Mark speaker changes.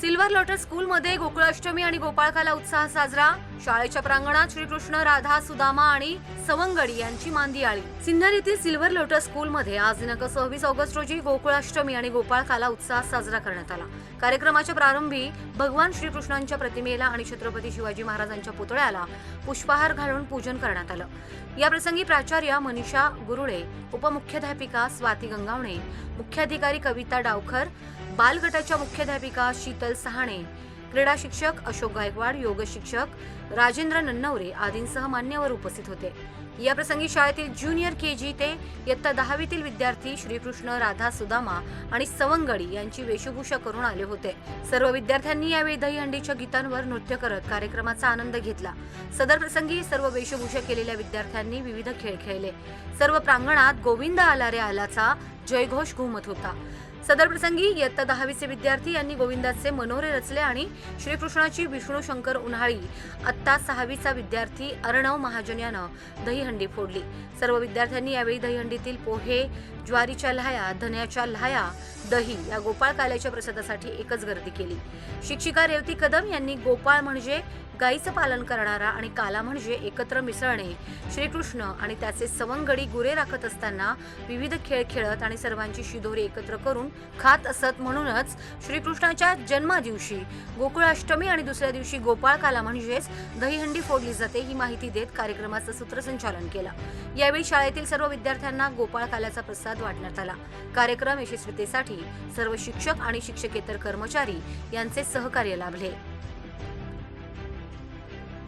Speaker 1: Silver lotus स्कूलमध्ये गोकुळाष्टमी आणि गोपाळकाला उत्साह साजरा. शाळेच्या प्रांगणात श्रीकृष्ण राधा सुदामा आणि सवंगडी यांची मांदियाळी सिन्नर येथील सिल्वर लोटस स्कूलमध्ये आज दिनांक सव्वीस ऑगस्ट रोजी गोकुळाष्टमी आणि गोपाळकाला उत्साह साजरा करण्यात आला. कार्यक्रमाच्या प्रारंभी भगवान श्रीकृष्णांच्या प्रतिमेला आणि छत्रपती शिवाजी महाराजांच्या पुतळ्याला पुष्पहार घालून पूजन करण्यात आलं. या प्रसंगी प्राचार्य मनीषा गुरुळे उपमुख्याध्यापिका स्वाती गंगावणे मुख्याधिकारी कविता डावखर बालगटाच्या मुख्याध्यापिका शीतल सहाणे. क्रीडा शिक्षक अशोक गायकवाड योग शिक्षक राजेंद्र नन्नवरे आदींसह मान्यवर उपस्थित होते. या प्रसंगी शाळेतील ज्युनियर के जी ते इयत्ता दहावीतील विद्यार्थी श्रीकृष्ण राधा सुदामा आणि सवंगडी यांची वेशभूषा करून आले होते. सर्व विद्यार्थ्यांनी यावेळी दहीहंडीच्या गीतांवर नृत्य करत कार्यक्रमाचा आनंद घेतला. सदर प्रसंगी सर्व वेशभूषा केलेल्या विद्यार्थ्यांनी विविध खेळ खेळले. सर्व प्रांगणात गोविंद आला रे आलाचा जयघोष घुमत होता. सदर प्रसंगी इयत्ता दहावीचे विद्यार्थी यांनी गोविंदाचे मनोरे रचले आणि श्रीकृष्णाची विष्णू शंकर उन्हाळी आत्ता सहावीचा विद्यार्थी अर्णव महाजन यानं दहीहंडी फोडली. सर्व विद्यार्थ्यांनी यावेळी दहीहंडीतील पोहे ज्वारीच्या लहाया धन्याच्या लहाया दही या गोपाळ काल्याच्या प्रसादासाठी एकच गर्दी केली. शिक्षिका रेवती कदम यांनी गोपाळ म्हणजे गायीचं पालन करणारा आणि काला म्हणजे एकत्र मिसळणे श्रीकृष्ण आणि त्याचे सवंगडी गुरे राखत असताना विविध खेळ खेळत आणि सर्वांची शिदोरी एकत्र करून खात असत म्हणूनच श्रीकृष्णाच्या जन्मादिवशी गोकुळाष्टमी आणि दुसऱ्या दिवशी गोपाळ काला म्हणजेच दहीहंडी फोडली जाते ही माहिती देत कार्यक्रमाचं सूत्रसंचालन केलं. यावेळी शाळेतील सर्व विद्यार्थ्यांना गोपाळ काल्याचा प्रसाद वाटण्यात आला. कार्यक्रम यशस्वीतेसाठी सर्व शिक्षक आणि शिक्षकेतर कर्मचारी यांचे सहकार्य लाभले.